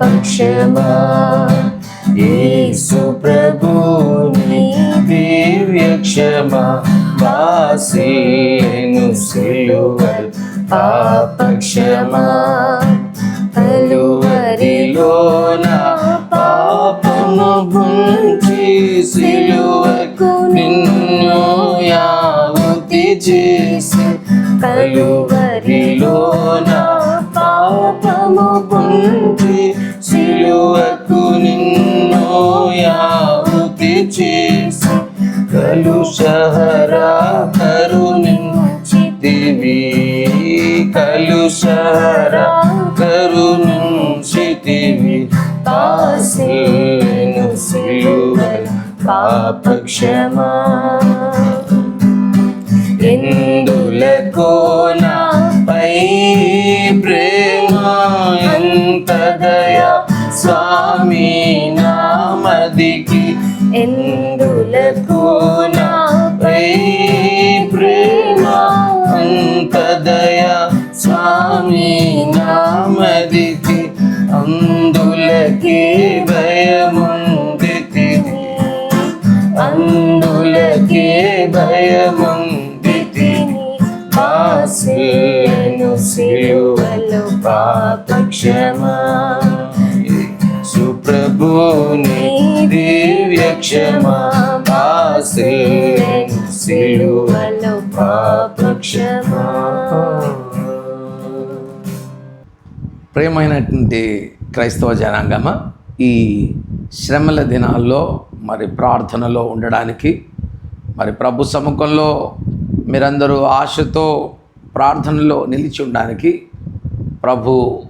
పక్షమా? యేసు ప్రభుని దివ్య క్షమా? వాసేను సిలువల్ పాపక్షమా? కలువరిలోన పాపము గుంచి సిలువకు నిన్ను యావతి చేసి కలువరిలోన పాపక్షమా ఎందులకో నాపై ప్రేమ? ఎంత దయా? స్వామి నామదికి ఎందులకు నాపై ప్రేమ? అంత దయా? స్వామి నా అందులకే భయముందితి. బాసేను సిలువలు పాపక్షమా. సుప్రభుని దివ్య క్షమా బాసేను సిలువలు పాపక్షమా. ప్రేమైనటువంటి క్రైస్తవ జనాంగమ ఈ శ్రమల దినాల్లో మరి ప్రార్థనలో ఉండడానికి మరి ప్రభు సముఖంలో మీరందరూ ఆశతో ప్రార్థనలో నిలిచి ఉండడానికి ప్రభు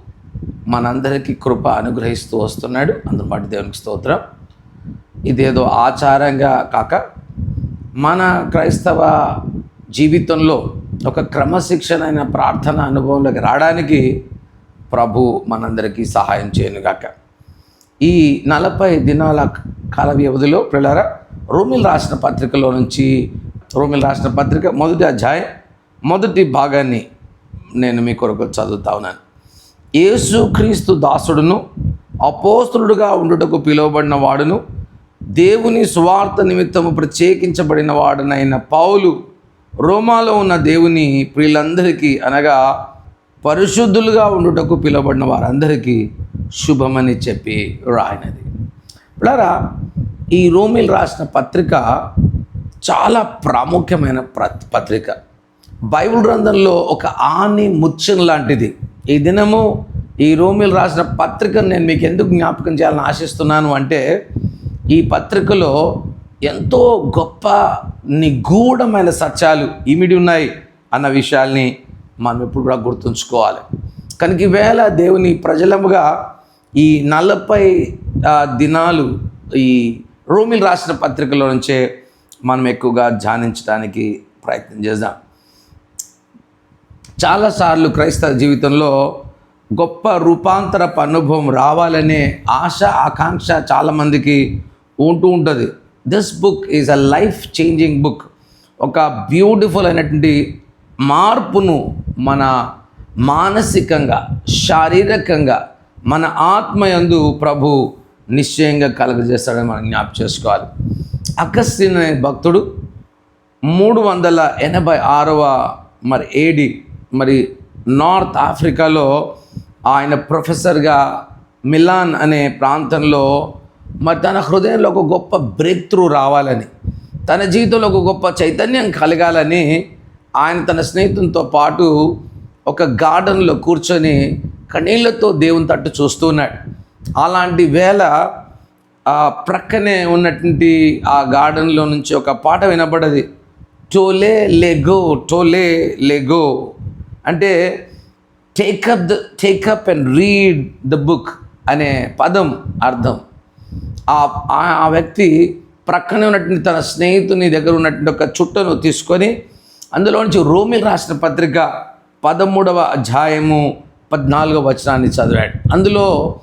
మనందరికీ కృప అనుగ్రహిస్తూ వస్తున్నాడు. అందుబాటు దేవునికి స్తోత్రం. ఇదేదో ఆచారంగా కాక మన క్రైస్తవ జీవితంలో ఒక క్రమశిక్షణైన ప్రార్థన అనుభవంలోకి రావడానికి ప్రభు మనందరికీ సహాయం చేయనుగాక. ఈ నలభై దినాల కాల వ్యవధిలో పిల్లరా రోమిల్ రాసిన పత్రికలో నుంచి రోమిల్ రాసిన పత్రిక మొదటి అధ్యాయం మొదటి భాగాన్ని నేను మీ కొరకు చదువుతా ఉన్నాను. యేసుక్రీస్తు దాసుడును అపోస్తులుడుగా ఉండుటకు పిలువబడిన వాడును దేవుని స్వార్థ నిమిత్తము ప్రత్యేకించబడిన వాడనైన పౌలు రోమాలో ఉన్న దేవుని ప్రియులందరికీ అనగా పరిశుద్ధులుగా ఉండుటకు పిలువబడిన వారందరికీ శుభమని చెప్పి రాయినది. ఇప్పుడారా ఈ రోమిల్ రాసిన పత్రిక చాలా ప్రాముఖ్యమైన పత్రిక. బైబిల్ గ్రంథంలో ఒక ఆని ముత్యం లాంటిది. ఈ దినము ఈ రోమిల్ రాసిన పత్రికను నేను మీకు ఎందుకు జ్ఞాపకం చేయాలని ఆశిస్తున్నాను అంటే ఈ పత్రికలో ఎంతో గొప్ప నిగూఢమైన సత్యాలు ఇమిడి ఉన్నాయి అన్న విషయాల్ని మనం ఎప్పుడు కూడా గుర్తుంచుకోవాలి. కనుక ఈవేళ దేవుని ప్రజలముగా ఈ నలభై దినాలు ఈ రోమిల్ రాసిన పత్రికలో నుంచే మనం ఎక్కువగా ధ్యానించడానికి ప్రయత్నం చేద్దాం. చాలాసార్లు క్రైస్తవ జీవితంలో గొప్ప రూపాంతరపు అనుభవం రావాలనే ఆశ ఆకాంక్ష చాలామందికి ఉంటూ ఉంటుంది. This book is a life changing book ఒక బ్యూటిఫుల్ అయినటువంటి మార్పును మన మానసికంగా శారీరకంగా మన ఆత్మయందు ప్రభు నిశ్చయంగా కలగజేస్తాడని మనం జ్ఞాపకం చేసుకోవాలి. అగస్టిన్ అనే భక్తుడు మూడు వందల ఎనభై ఆరవ మరి ఏడి మరి నార్త్ ఆఫ్రికాలో ఆయన ప్రొఫెసర్గా మిలాన్ అనే ప్రాంతంలో మరి తన హృదయంలో ఒక గొప్ప బ్రేక్ త్రూ రావాలని తన జీవితంలో ఒక గొప్ప చైతన్యం కలగాలని ఆయన తన స్నేహితునితో పాటు ఒక గార్డెన్లో కూర్చొని కన్నీళ్ళతో దేవుని తట్టు చూస్తున్నాడు అలాంటి వేళ ఆ ప్రక్కనే ఉన్నటువంటి ఆ గార్డెన్లో నుంచి ఒక పాట వినపడది టోలే లెగో టోలే లెగో అంటే take up the take up and read the book అనే పదం అర్థం. ఆ ఆ- ఆ వ్యక్తి ప్రక్కనే ఉన్నటువంటి తన స్నేహితుని దగ్గర ఉన్నటువంటి ఒక చుట్టను తీసుకొని అందులోంచి రోమిల్ రాసిన పత్రిక పదమూడవ అధ్యాయము పద్నాలుగో వచనాన్ని చదివాడు. అందులో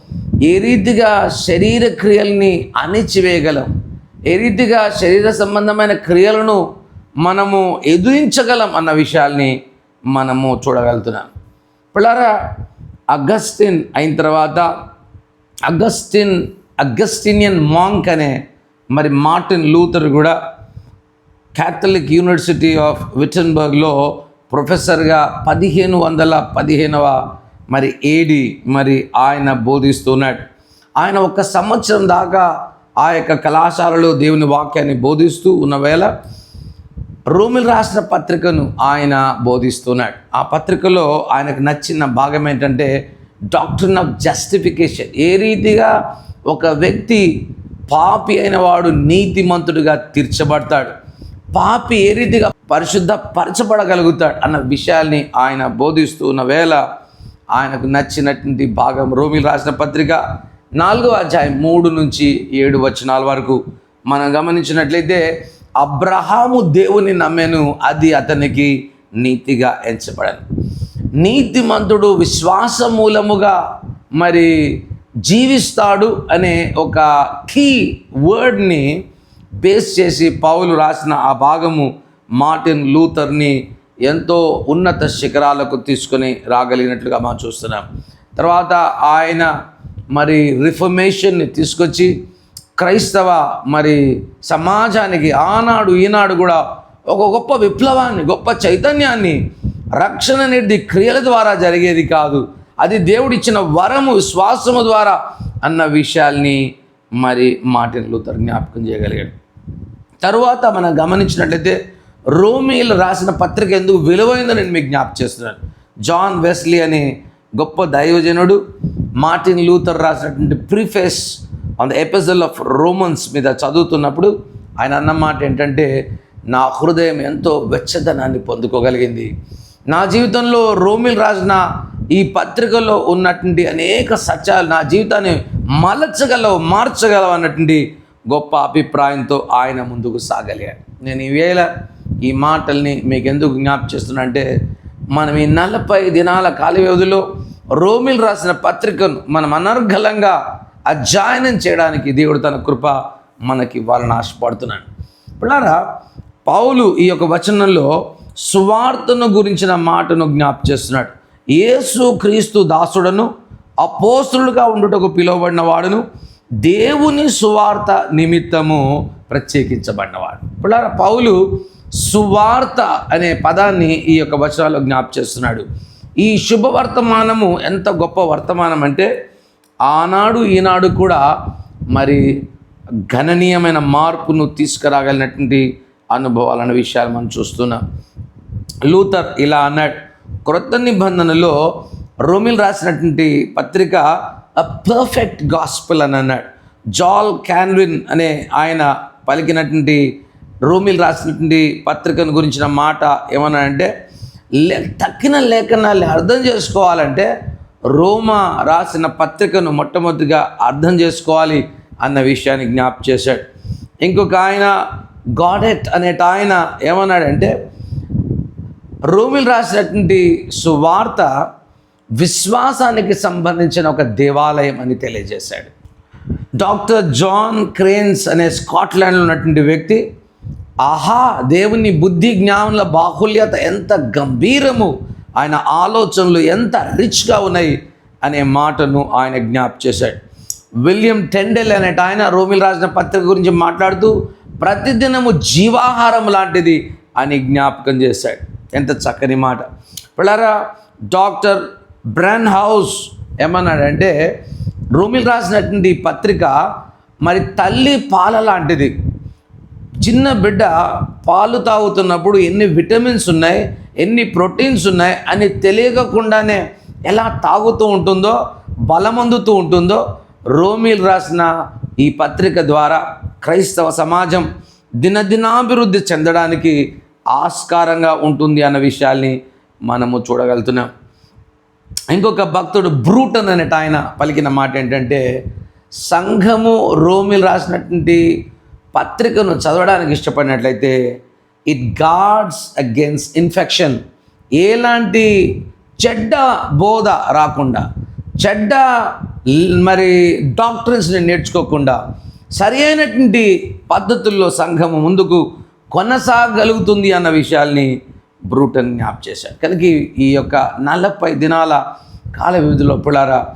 ఏ రీతిగా శరీర క్రియల్ని అణిచివేయగలం? ఏ రీతిగా శరీర సంబంధమైన క్రియలను మనము ఎదురించగలం అన్న విషయాల్ని మనము చూడగలుగుతున్నాం. పిల్లరా అగస్టిన్ అయిన తర్వాత అగస్టిన్ అగస్టినియన్ మాంక్ అనే మరి మార్టిన్ లూథర్ కూడా క్యాథలిక్ యూనివర్సిటీ ఆఫ్ విటన్బర్గ్లో ప్రొఫెసర్గా పదిహేను వందల పదిహేనవ మరి ఏడి మరి ఆయన బోధిస్తున్నాడు. ఆయన ఒక సంవత్సరం దాకా ఆ యొక్క కళాశాలలో దేవుని వాక్యాన్ని బోధిస్తూ ఉన్న వేళ రోమిల్ రాసిన పత్రికను ఆయన బోధిస్తున్నాడు. ఆ పత్రికలో ఆయనకు నచ్చిన భాగం ఏంటంటే డాక్టర్న్ ఆఫ్ జస్టిఫికేషన్. ఏ రీతిగా ఒక వ్యక్తి పాపి అయిన వాడు నీతిమంతుడిగా తీర్చబడతాడు. పాపి ఏ రీతిగా పరిశుద్ధ పరచబడగలుగుతాడు అన్న విషయాల్ని ఆయన బోధిస్తూ ఉన్న వేళ ఆయనకు నచ్చినటువంటి భాగం రోమిల్ రాసిన పత్రిక నాలుగో అధ్యాయం మూడు నుంచి ఏడు వచనాల వరకు. మనం గమనించినట్లయితే అబ్రహాము దేవుని నమ్మెను అది అతనికి నీతిగా ఎంచబడను. నీతిమంతుడు విశ్వాస మూలముగా మరి జీవిస్తాడు అనే ఒక కీ వర్డ్ని బేస్ చేసి పౌలు రాసిన ఆ భాగము మార్టిన్ లూథర్ని ఎంతో ఉన్నత శిఖరాలకు తీసుకొని రాగలిగినట్లుగా మనం చూస్తున్నాం. తర్వాత ఆయన మరి రిఫర్మేషన్ని తీసుకొచ్చి క్రైస్తవ మరి సమాజానికి ఆనాడు ఈనాడు కూడా ఒక గొప్ప విప్లవాన్ని గొప్ప చైతన్యాన్ని రక్షణ అనేది క్రియల ద్వారా జరిగేది కాదు. అది దేవుడిచ్చిన వరము శ్వాసము ద్వారా అన్న విషయాల్ని మరి మార్టిన్ లూథర్ జ్ఞాపకం చేయగలిగాడు. తరువాత మనం గమనించినట్లయితే రోమీలు రాసిన పత్రిక ఎందుకు విలువైందో నేను మీకు జ్ఞాపకం చేస్తున్నాను. జాన్ వెస్లీ అనే గొప్ప దైవజనుడు మార్టిన్ లూథర్ రాసినటువంటి preface on the episode of Romans మీద చదువుతున్నప్పుడు ఆయన అన్న మాట ఏంటంటే నా హృదయం ఎంతో వెచ్చదనాన్ని పొందుకోగలిగింది. నా జీవితంలో రోమిల్ రాసిన ఈ పత్రికలో ఉన్నటువంటి అనేక సత్యాలు నా జీవితాన్ని మలచగలవు మార్చగలవు అన్నటువంటి గొప్ప అభిప్రాయంతో ఆయన ముందుకు సాగలిగాను నేను ఈవేళ ఈ మాటల్ని మీకు ఎందుకు జ్ఞాపకం చేస్తున్నానంటే మనం ఈ నలభై దినాల కాల వ్యవధిలో రోమిల్ రాసిన పత్రికను మనం అనర్గళంగా అధ్యయనం చేయడానికి దేవుడు తన కృప మనకి వాళ్ళని ఆశపడుతున్నాడు. పిల్లారా పౌలు ఈ యొక్క వచనంలో సువార్తను గురించిన మాటను జ్ఞాప చేస్తున్నాడు. యేసు క్రీస్తు దాసుడను అపోస్తులుగా ఉండుటకు పిలువబడిన వాడును దేవుని సువార్త నిమిత్తము ప్రత్యేకించబడినవాడు పిల్లారా పౌలు సువార్త అనే పదాన్ని ఈ యొక్క వచనాల్లో జ్ఞాప చేస్తున్నాడు. ఈ శుభవర్తమానము ఎంత గొప్ప వర్తమానం అంటే ఆనాడు ఈనాడు కూడా మరి గణనీయమైన మార్పును తీసుకురాగలిగినటువంటి అనుభవాలన్న విషయాలు మనం చూస్తున్నాం. లూథర్ ఇలా అన్నాడు క్రొత్త నిబంధనలో రోమిల్ రాసినటువంటి పత్రిక అ పర్ఫెక్ట్ గాస్పుల్ అని అన్నాడు. జాల్ క్యాన్విన్ అనే ఆయన పలికినటువంటి రోమిల్ రాసినటువంటి పత్రికను గురించిన మాట ఏమన్నాడంటే లే తక్కిన లేఖనాన్ని అర్థం చేసుకోవాలంటే రోమా రాసిన పత్రికను మొట్టమొదటిగా అర్థం చేసుకోవాలి అన్న విషయాన్ని జ్ఞాప చేశాడు. ఇంకొక ఆయన గాడెట్ అనేట ఆయన ఏమన్నాడంటే రోమిల్ రాసినటువంటి సువార్త విశ్వాసానికి సంబంధించిన ఒక దేవాలయం అని తెలియజేశాడు. డాక్టర్ జాన్ క్రేన్స్ అనే స్కాట్లాండ్లో ఉన్నటువంటి వ్యక్తి ఆహా దేవుని బుద్ధి జ్ఞానుల బాహుల్యత ఎంత గంభీరము. ఆయన ఆలోచనలు ఎంత రిచ్గా ఉన్నాయి అనే మాటను ఆయన జ్ఞాప చేశాడు. విలియం టెండెల్ అనేట ఆయన రోమిల్ రాసిన పత్రిక గురించి మాట్లాడుతూ ప్రతిదినము జీవాహారం లాంటిది అని జ్ఞాపకం చేశాడు. ఎంత చక్కని మాట. పిల్లరా డాక్టర్ బ్రాన్ హౌస్ ఏమన్నాడంటే రోమిల్ రాసినటువంటి పత్రిక మరి తల్లి పాల లాంటిది. చిన్న బిడ్డ పాలు తాగుతున్నప్పుడు ఎన్ని విటమిన్స్ ఉన్నాయి ఎన్ని ప్రోటీన్స్ ఉన్నాయి అని తెలియకుండానే ఎలా తాగుతూ ఉంటుందో బలమందుతూ ఉంటుందో రోమిల్ రాసిన ఈ పత్రిక ద్వారా క్రైస్తవ సమాజం దినదినాభివృద్ధి చెందడానికి ఆస్కారంగా ఉంటుంది అన్న విషయాల్ని మనము చూడగలుగుతున్నాం. ఇంకొక భక్తుడు బ్రూటన్ అనేట ఆయన పలికిన మాట ఏంటంటే సంఘము రోమిల్ రాసినటువంటి పత్రికను చదవడానికి ఇష్టపడినట్లయితే ఇట్ గాడ్స్ అగేన్స్ట్ ఇన్ఫెక్షన్ ఎలాంటి చెడ్డ బోధ రాకుండా చెడ్డ మరి డాక్టర్స్ని నేర్చుకోకుండా సరి అయినటువంటి పద్ధతుల్లో సంఘము ముందుకు కొనసాగలుగుతుంది అన్న విషయాల్ని బ్రూటన్ జ్ఞాప్ చేశాడు. కనుక ఈ- యొక్క నలభై దినాల కాల వ్యవధిలో పిల్లారా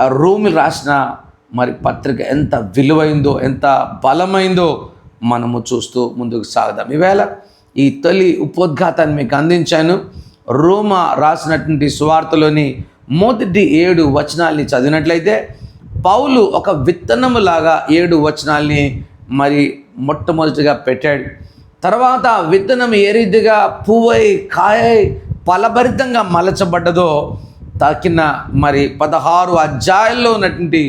ఆ రాసిన మరి పత్రిక ఎంత విలువైందో ఎంత బలమైందో మనము చూస్తూ ముందుకు సాగుదాం. ఈవేళ ఈ తొలి ఉపోద్ఘాతాన్ని మీకు అందించాను. రోమ రాసినటువంటి సువార్తలోని మొదటి ఏడు వచనాల్ని చదివినట్లయితే పౌలు ఒక విత్తనములాగా ఏడు వచనాల్ని మరి మొట్టమొదటిగా పెట్టాడు. తర్వాత విత్తనం ఏ రీతిగా పువ్వై కాయై ఫలభరితంగా మలచబడ్డదో తక్కిన మరి పదహారు అధ్యాయాల్లో ఉన్నటువంటి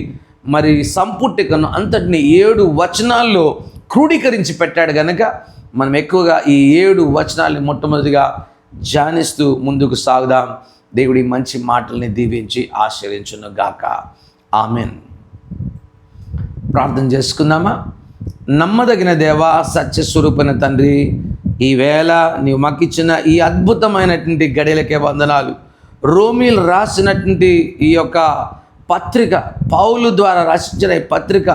మరి సంపుటికను అంతటిని ఏడు వచనాల్లో క్రోడీకరించి పెట్టాడు కనుక మనం ఎక్కువగా ఈ ఏడు వచనాల్ని మొట్టమొదటిగా ధ్యానిస్తూ ముందుకు సాగుదాం. దేవుడి మంచి మాటల్ని దీవించి ఆశ్రయించును గాక. ఆమెన్. ప్రార్థన చేసుకుందామా? నమ్మదగిన దేవా సత్యస్వరూపణ తండ్రి ఈవేళ నీవు మాకిచ్చిన ఈ అద్భుతమైనటువంటి గడియలకే వందనాలు. రోమిల్ రాసినటువంటి ఈ యొక్క పత్రిక పౌలు ద్వారా రచించిన ఈ పత్రిక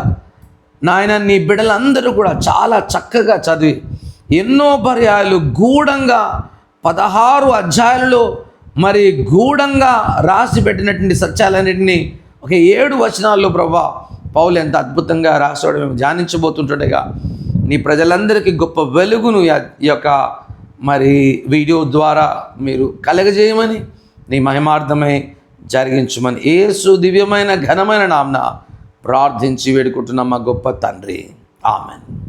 నాయన నీ బిడ్డలందరూ కూడా చాలా చక్కగా చదివి ఎన్నో పర్యాయాలు గూఢంగా పదహారు అధ్యాయాలలో మరి గూఢంగా రాసి పెట్టినటువంటి సత్యాలన్నింటినీ ఒక ఏడు వచనాల్లో ప్రభా పౌలు ఎంత అద్భుతంగా రాసాడు మేము ధ్యానించబోతుంటుండగా నీ ప్రజలందరికీ గొప్ప వెలుగును ఈ- ఈ యొక్క మరి వీడియో ద్వారా మీరు కలగజేయమని నీ మహిమార్థమై జరిగించమని ఏసు దివ్యమైన ఘనమైన నామ్న ప్రార్థించి వేడుకుంటున్నాం మా గొప్ప తండ్రి. ఆమెన్.